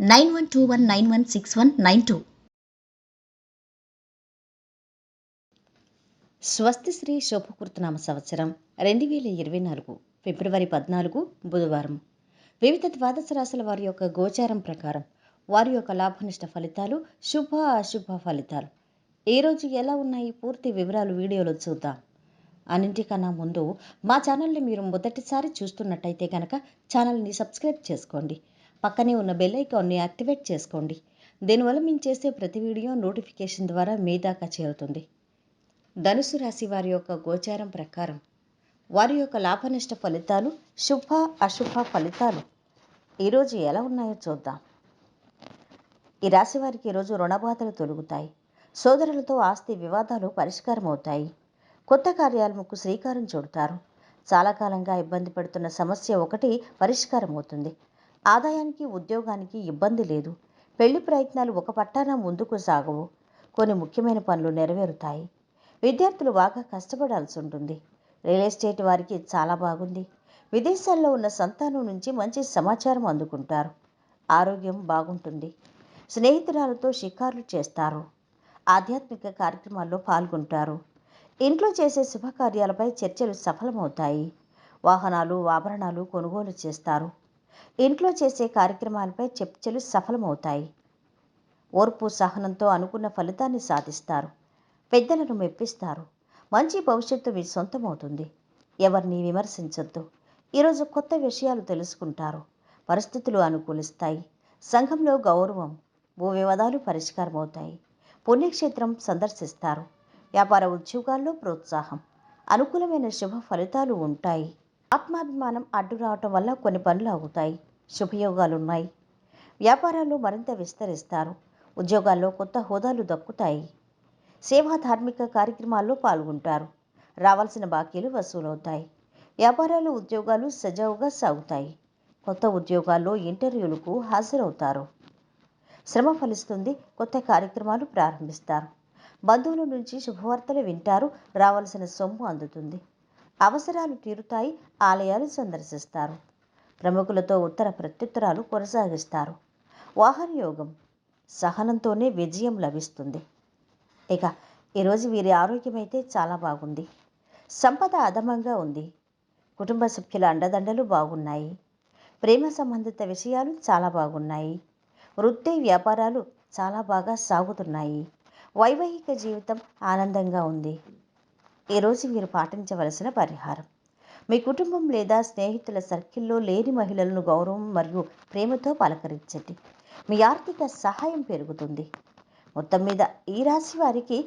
nine one two one nine one six one nine two. స్వస్తి శ్రీ శోభకృతనామ సంవత్సరం రెండు వేల ఇరవై నాలుగు ఫిబ్రవరి పద్నాలుగు బుధవారం. వివిధ ద్వాదశ రాశుల వారి యొక్క గోచారం ప్రకారం వారి యొక్క లాభనిష్ట ఫలితాలు శుభ అశుభ ఫలితాలు. ఏ రోజు ఎలా ఉన్నాయి? పూర్తి వివరాలు వీడియోలో చూద్దాం. అన్నింటికన్నా ముందు మా ఛానల్ని మీరు మొదటిసారి చూస్తున్నట్టయితే కనుక ఛానల్ని సబ్స్క్రైబ్ చేసుకోండి. పక్కనే ఉన్న బెల్ ఐకాన్ని యాక్టివేట్ చేసుకోండి. దీనివల్ల మేము చేసే ప్రతి వీడియో నోటిఫికేషన్ ద్వారా మీ దాకా చేరుతుంది. ధనుసు రాశి వారి యొక్క గోచారం ప్రకారం వారి యొక్క లాభనష్ట ఫలితాలు శుభ అశుభ ఫలితాలు ఈరోజు ఎలా ఉన్నాయో చూద్దాం. ఈ రాశి వారికి ఈరోజు రుణబాధలు తొలుగుతాయి. సోదరులతో ఆస్తి వివాదాలు పరిష్కారం అవుతాయి కొత్త కార్యాలకు శ్రీకారం చుడతారు. చాలా కాలంగా ఇబ్బంది పడుతున్న సమస్య ఒకటి పరిష్కారం అవుతుంది ఆదాయానికి ఉద్యోగానికి ఇబ్బంది లేదు. పెళ్ళి ప్రయత్నాలు ఒక పట్టాన ముందుకు సాగవు. కొన్ని ముఖ్యమైన పనులు నెరవేరుతాయి. విద్యార్థులు బాగా కష్టపడాల్సి ఉంటుంది. రియల్ ఎస్టేట్ వారికి చాలా బాగుంది. విదేశాల్లో ఉన్న సంతానం నుంచి మంచి సమాచారం అందుకుంటారు. ఆరోగ్యం బాగుంటుంది. స్నేహితురాలతో షికార్లు చేస్తారు. ఆధ్యాత్మిక కార్యక్రమాల్లో పాల్గొంటారు. ఇంట్లో చేసే శుభకార్యాలపై చర్చలు సఫలమవుతాయి. వాహనాలు ఆభరణాలు కొనుగోలు చేస్తారు. ఇంట్లో చేసే కార్యక్రమాలపై చర్చలు సఫలమవుతాయి. ఓర్పు సహనంతో అనుకున్న ఫలితాన్ని సాధిస్తారు. పెద్దలను మెప్పిస్తారు. మంచి భవిష్యత్తు మీ సొంతమవుతుంది. ఎవరిని విమర్శించొద్దు. ఈరోజు కొత్త విషయాలు తెలుసుకుంటారు. పరిస్థితులు అనుకూలిస్తాయి. సంఘంలో గౌరవం భూ వివాదాలు పరిష్కారం అవుతాయి పుణ్యక్షేత్రం సందర్శిస్తారు. వ్యాపార ఉద్యోగాల్లో ప్రోత్సాహం అనుకూలమైన శుభ ఫలితాలు ఉంటాయి. ఆత్మాభిమానం అడ్డు రావటం వల్ల కొన్ని పనులు అవుతాయి శుభయోగాలున్నాయి. వ్యాపారాలు మరింత విస్తరిస్తారు. ఉద్యోగాల్లో కొత్త హోదాలు దక్కుతాయి. సేవా ధార్మిక కార్యక్రమాల్లో పాల్గొంటారు. రావాల్సిన బాకీలు వసూలవుతాయి. వ్యాపారాలు ఉద్యోగాలు సజావుగా సాగుతాయి. కొత్త ఉద్యోగాల్లో ఇంటర్వ్యూలకు హాజరవుతారు. శ్రమ ఫలిస్తుంది. కొత్త కార్యక్రమాలు ప్రారంభిస్తారు. బంధువుల నుంచి శుభవార్తలు వింటారు. రావాల్సిన సొమ్ము అందుతుంది. అవసరాలు తీరుతాయి ఆలయాలు సందర్శిస్తారు. ప్రముఖులతో ఉత్తర ప్రత్యుత్తరాలు కొనసాగిస్తారు. వాహన యోగం సహనంతోనే విజయం లభిస్తుంది. ఇక ఈరోజు వీరి ఆరోగ్యం అయితే చాలా బాగుంది. సంపద అధమంగా ఉంది. కుటుంబ సభ్యుల అండదండలు బాగున్నాయి. ప్రేమ సంబంధిత విషయాలు చాలా బాగున్నాయి. వృత్తి వ్యాపారాలు చాలా బాగా సాగుతున్నాయి. వైవాహిక జీవితం ఆనందంగా ఉంది. ఈరోజు మీరు పాటించవలసిన పరిహారం. మీ కుటుంబం లేదా స్నేహితుల సర్కిల్లో లేని మహిళలను గౌరవం మరియు ప్రేమతో పలకరించండి. మీ ఆర్థిక సహాయం పెరుగుతుంది. మొత్తం మీద ఈ రాశి వారికి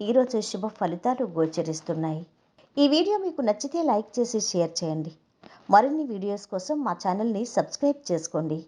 ఈరోజు శుభ ఫలితాలు గోచరిస్తున్నాయి. ఈ వీడియో మీకు నచ్చితే లైక్ చేసి షేర్ చేయండి. మరిన్ని వీడియోస్ కోసం మా ఛానల్ని సబ్స్క్రైబ్ చేసుకోండి.